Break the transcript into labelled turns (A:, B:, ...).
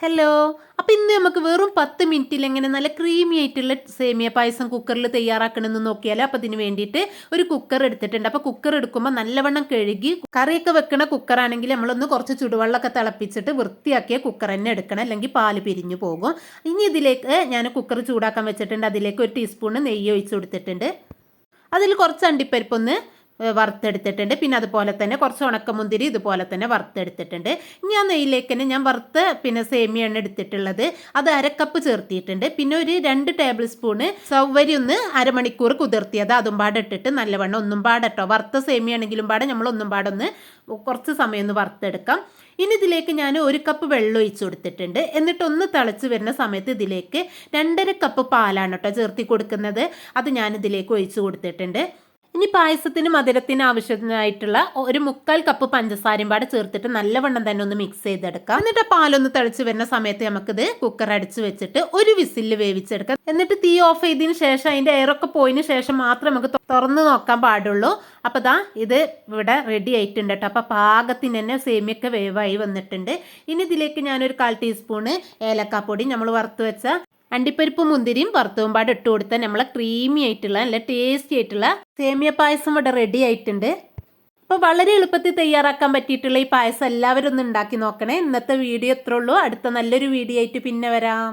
A: Hello അപ്പം ഇന്ന് നമുക്ക് വെറും പത്ത് മിനിറ്റിൽ എങ്ങനെ നല്ല ക്രീമി ആയിട്ടുള്ള സേമിയ പായസം കുക്കറിൽ തയ്യാറാക്കണമെന്ന് നോക്കിയാലോ? അപ്പം ഇതിന് വേണ്ടിയിട്ട് ഒരു കുക്കർ എടുത്തിട്ടുണ്ട്. അപ്പോൾ കുക്കർ എടുക്കുമ്പോൾ നല്ലവണ്ണം കഴുകി കറിയൊക്കെ വെക്കണ കുക്കറാണെങ്കിൽ നമ്മളൊന്ന് കുറച്ച് ചുടുവെള്ളമൊക്കെ തിളപ്പിച്ചിട്ട് വൃത്തിയാക്കിയ കുക്കർ തന്നെ എടുക്കണം. അല്ലെങ്കിൽ പാൽ പിരിഞ്ഞു പോകും. ഇനി ഇതിലേക്ക് ഞാൻ കുക്കർ ചൂടാക്കാൻ വെച്ചിട്ടുണ്ട്. അതിലേക്ക് ഒരു ടീസ്പൂണ് നെയ്യ് ഒഴിച്ച് കൊടുത്തിട്ടുണ്ട്. അതിൽ കുറച്ച് അണ്ടിപ്പരിപ്പൊന്ന് വറുത്തെടുത്തിട്ടുണ്ട്. പിന്നെ അതുപോലെ തന്നെ കുറച്ച് ഉണക്കമുന്തിരി ഇതുപോലെ തന്നെ വറുത്തെടുത്തിട്ടുണ്ട്. ഇനി ആ നെയ്യിലേക്ക് തന്നെ ഞാൻ വറുത്ത് പിന്നെ സേമിയാണ് എടുത്തിട്ടുള്ളത്. അത് അരക്കപ്പ് ചേർത്തിയിട്ടുണ്ട്. പിന്നെ ഒരു രണ്ട് ടേബിൾ സ്പൂണ് സൗവരി ഒന്ന് അരമണിക്കൂർ കുതിർത്തിയത് അതും പാടെ ഇട്ടിട്ട് നല്ലവണ്ണം ഒന്നും പാടട്ടോ വറുത്ത സേമിയാണെങ്കിലും പാടെ നമ്മൾ ഒന്നും പാടെ ഒന്ന് കുറച്ച് സമയം ഒന്ന് വറുത്തെടുക്കാം. ഇനി ഇതിലേക്ക് ഞാൻ ഒരു കപ്പ് വെള്ളം ഒഴിച്ചു കൊടുത്തിട്ടുണ്ട്. എന്നിട്ട് ഒന്ന് തിളച്ച് വരുന്ന സമയത്ത് ഇതിലേക്ക് രണ്ടര കപ്പ് പാലാണ് കേട്ടോ ചേർത്തി കൊടുക്കുന്നത്. അത് ഞാൻ ഇതിലേക്ക് ഒഴിച്ചു കൊടുത്തിട്ടുണ്ട്. ഇനി പായസത്തിന് മധുരത്തിന് ആവശ്യത്തിനായിട്ടുള്ള ഒരു മുക്കാൽ കപ്പ് പഞ്ചസാരയും പാടെ ചേർത്തിട്ട് നല്ലവണ്ണം തന്നെ ഒന്ന് മിക്സ് ചെയ്തെടുക്കാം. എന്നിട്ട് പാലൊന്ന് തിളച്ച് വരുന്ന സമയത്ത് നമുക്കിത് കുക്കർ അടിച്ച് വെച്ചിട്ട് ഒരു വിസിൽ വേവിച്ചെടുക്കാം. എന്നിട്ട് തീ ഓഫ് ചെയ്തതിന് ശേഷം അതിന്റെ എയറൊക്കെ പോയതിന് ശേഷം മാത്രമേ നമുക്ക് തുറന്നു തുറന്ന് നോക്കാൻ പാടുള്ളൂ. അപ്പോൾ ദാ ഇത് ഇവിടെ റെഡി ആയിട്ടുണ്ട് കേട്ടോ അപ്പോൾ പാകത്തിന് തന്നെ സേമിയൊക്കെ വേവായി വന്നിട്ടുണ്ട്. ഇനി ഇതിലേക്ക് ഞാനൊരു കാൽ ടീസ്പൂണ് ഏലക്കാപ്പൊടി നമ്മൾ വറുത്ത് വെച്ച അണ്ടിപ്പരിപ്പ് മുന്തിരിയും വറുത്തും പാട് ഇട്ട് കൊടുത്താൽ നമ്മളെ ക്രീമി ആയിട്ടുള്ള നല്ല ടേസ്റ്റി ആയിട്ടുള്ള സേമിയ പായസം ഇവിടെ റെഡി ആയിട്ടുണ്ട്. അപ്പോൾ വളരെ എളുപ്പത്തിൽ തയ്യാറാക്കാൻ പറ്റിയിട്ടുള്ള ഈ പായസം എല്ലാവരും ഒന്ന് ഉണ്ടാക്കി നോക്കണേ. ഇന്നത്തെ വീഡിയോ എത്ര ഉള്ളൂ. അടുത്ത നല്ലൊരു വീഡിയോ ആയിട്ട് പിന്നെ വരാം.